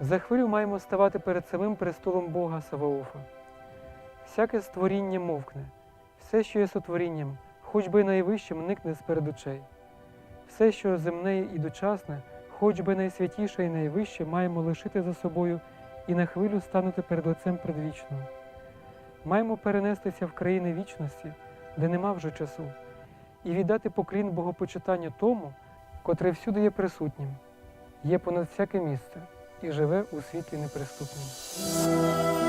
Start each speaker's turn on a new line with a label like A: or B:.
A: За хвилю маємо ставати перед самим престолом Бога Саваофа. Всяке створіння мовкне, все, що є сотворінням, хоч би найвищим, никне з перед очей. Все, що земне і дочасне, хоч би найсвятіше і найвище, маємо лишити за собою і на хвилю станути перед лицем предвічного. Маємо перенестися в країни вічності, де нема вже часу, і віддати поклін богопочитання тому, котре всюди є присутнім, є понад всяке місце і живе у світлі неприступнім.